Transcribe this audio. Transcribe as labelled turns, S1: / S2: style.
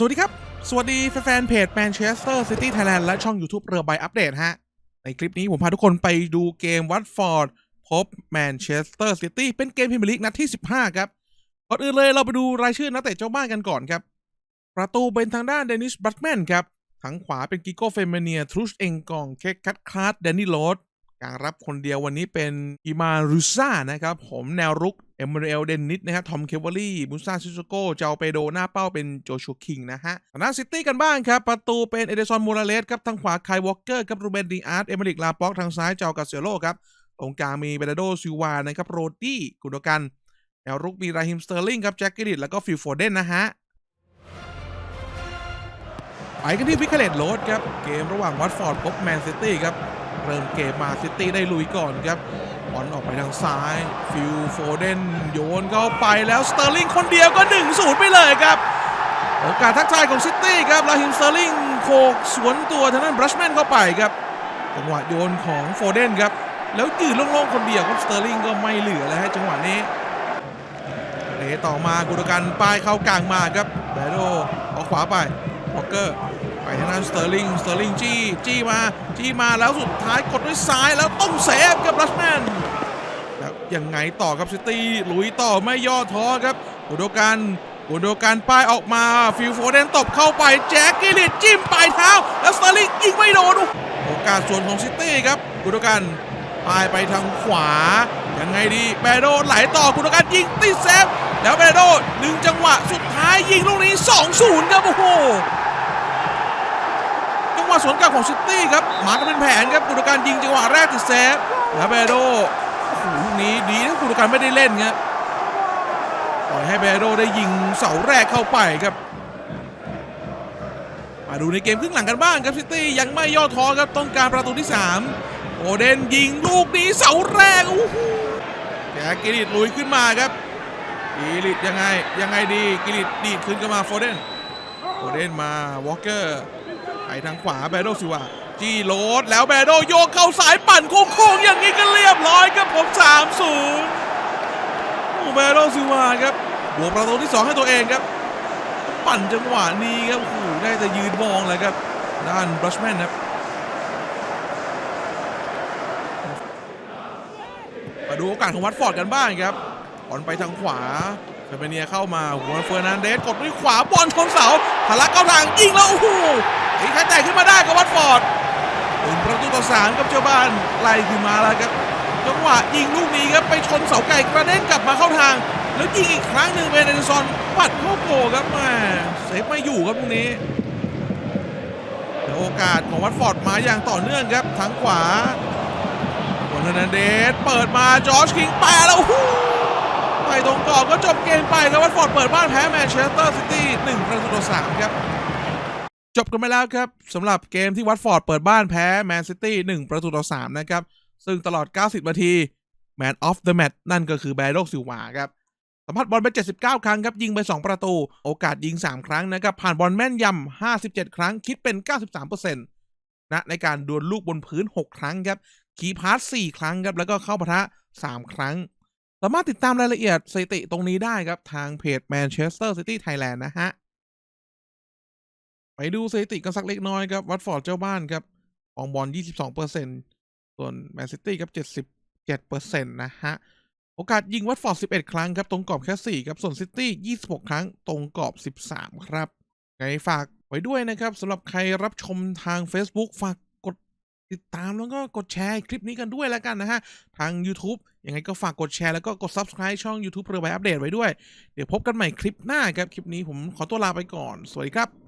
S1: สวัสดีครับ สวัสดีแฟนเพจ Manchester City Thailand และช่อง YouTube เรือใบอัปเดตฮะ ในคลิปนี้ผมพาทุกคนไปดูเกมวัตฟอร์ดพบแมนเชสเตอร์ซิตี้เป็นเกมพรีเมียร์ลีกนัดที่ 15 ครับ ก่อนอื่นเลยเราไปดูรายชื่อนักเตะเจ้าบ้านกันก่อนครับ ประตูเป็นทางด้านเดนิสบัตแมนครับทางขวาเป็นกิโก้เฟเมเนียทรูชเองกองเคคคัตคลาสแดนนี่โรดกลางรับคนเดียววันนี้เป็นอิมารุซ่านะครับผมแนวรุก เอเมเอลเดนนิสนะครับทอมเคเวอรี่มุซาซิโซโกเจ้าเปโดหน้าเป้าเป็นโจชัวคิงนะฮะทางด้านซิตี้กันบ้างครับ ประตูเป็นเอเดซอนมูราเลสครับทางขวาไคยวอลเกอร์ครับรูเบนดีอาร์ตเอเมริกลาป็อกทางซ้ายเจ้ากาเซโลครับตรงกลางมีเบรโดซิวานะครับโรดี้กุนโดกันแนวรุกมีราฮิมสเตอร์ลิงครับแจ็คกิลิตแล้วก็ฟิลโฟเดนนะฮะไปกันที่วิคเลตโรดครับเกมระหว่างวัตฟอร์ดพบแมนซิตี้ครับเริ่มเกมมาซิตี้ได้ลุยก่อนครับ อลออกไปทางซ้าย ฟิลโฟเดนโยนเข้าไปแล้วสเตอร์ลิงคนเดียวก็1 0ไปเลยครับโอกาสทักทายของซิตี้ครับลาฮิมสเตอร์ลิงโขกสวนตัวทางด้านบรัชแมนเข้าไปครับจังหวะโยนของโฟเดนครับแล้วยืนโล่งๆคนเดียวครับสเตอร์ลิงก็ไม่เหลือแล้วฮะจังหวะนี้เลต่อมากุดกันป้ายเข้ากลางมาครับแบโดออกขวาไปวอลเกอร์ไปทางด้านสเตอร์ลิงสเตอร์ลิงจี้จี้มาจี้มาแล้วสุดท้ายกดด้วยซ้ายแล้วต้องเซฟกับรัชแมน แล้ว ยังไงต่อครับซิตี้ลุยต่อไม่ย่อท้อครับกุโดกันกุโดกันป้ายออกมาฟิลโฟเดนตบเข้าไปแจ็คกิลิตจิ้มปลายเท้า แล้วสตอร์ลิงยิงไม่โดนโอกาสส่วนของซิตี้ครับกุโดกันป้ายไปทางขวา ยังไงดีแบโดไหลต่อกุโดกันยิงติดเซฟแล้วแบโดหนึ่งจังหวะสุดท้ายยิงลูกนี้ 2-0 ครับโอ้โหจังหวะสวนกลับของซิตี้ครับมากันเป็นแผนครับกุโดการยิงจังหวะแรกติดเซฟแล้วเบโด นี้ดีนะกุดการไม่ได้เล่นครับปล่อยให้เบโดได้ยิงเสาแรกเข้าไปครับมาดูในเกมครึ่งหลังกันบ้างครับซิตี้ยังไม่ย่อท้อครับต้องการประตูที่ 3 โอเดนยิงลูกนี้เสาแรกโอ้โหแกกิริตลุยขึ้นมาครับกิริตยังไงยังไงดีกิริตดีดขึ้นกันมาโฟเดนโฟเดนมาวอลเกอร์ไปทางขวาแบโดซิวา จี้โรดแล้วแบโดโยกเข้าสายปั่นโค้งๆอย่างนี้ก็เรียบร้อยครับผม3 0โอ้แบโดซิวาครับบวกประตูที่ 2 ให้ตัวเองครับ ปั่นจังหวะนี้ครับโอ้โหได้แต่ยืนมองเลยครับ ด้านบรัชแมนครับมาดูโอกาสของวัตฟอร์ดกันบ้างครับบอลไปทางขวาเฟเบเนียเข้ามาหัวเฟอร์นันเดสกดด้วยขวาบอลชนเสาทะลักเข้าทางยิงแล้วโอ้โหไอ้ใครแตกขึ้นมาได้กับวัตฟอร์ด หนึ่งประตูต่อสามกับเจ้าบ้านไล่ขึ้นมาแล้วครับจังหวะยิงลูกนี้ครับไปชนเสาไก่กระเด็นกลับมาเข้าทาง แล้วยิงอีกครั้งหนึ่งเป็นเดนซอนปัดเข้าโกครับม่เซฟไม่อยู่ครับตรงนี้แล้วโอกาสของวัตฟอร์ดมาอย่างต่อเนื่องครับทางขวาวอลเนันเดสเปิดมาจอร์จคิงแปะแล้วหูไปตรงกรอบก็จบเกมไปครับวัตฟอร์ดเปิดบ้านแพ้แมนเชสเตอร์ซิตี้หนึ่งประตูต่อสามครับ จบกันไปแล้วครับสำหรับเกมที่วัตฟอร์ดเปิดบ้านแพ้แมนซิตี้หนึ่งประตูต่อสามนะครับ ซึ่งตลอด 90 นาทีแมนออฟเดอะแมตนั่นก็คือแบรโรซิลวาครับสัมผัสบอลไป 79 ครั้งครับ ยิงไป 2 ประตู โอกาสยิง 3 ครั้งนะครับ ผ่านบอลแม่นยำ 57 ครั้ง คิดเป็น 93%นะในการดวลลูกบนพื้น 6 ครั้งครับคีพาส4ครั้งครับ แล้วก็เข้าปะทะ 3 ครั้ง สามารถติดตามรายละเอียดสถิติตรงนี้ได้ครับ ทางเพจ Manchester City Thailand นะฮะ ไปดูสถิติกันสักเล็กน้อยครับ วัตฟอร์ดเจ้าบ้านครับครองบอล 22%ส่วนแมนซิตี้ครับ 77%นะฮะ โอกาสยิงวัตฟอร์ด 11 ครั้งครับ ตรงกรอบแค่ 4 ครับ ส่วนซิตี้ 26 ครั้ง ตรงกรอบ 13 ครับ ไงฝากไว้ด้วยนะครับสำหรับใครรับชมทาง Facebook ฝากกดติดตามแล้วก็กดแชร์คลิปนี้กันด้วยแล้วกันนะฮะ ทาง YouTube ยังไงก็ฝากกดแชร์แล้วก็กด Subscribe ช่อง YouTube เพื่อไปอัปเดตไว้ด้วย เดี๋ยวพบกันใหม่คลิปหน้าครับ คลิปนี้ผมขอตัวลาไปก่อน สวัสดีครับ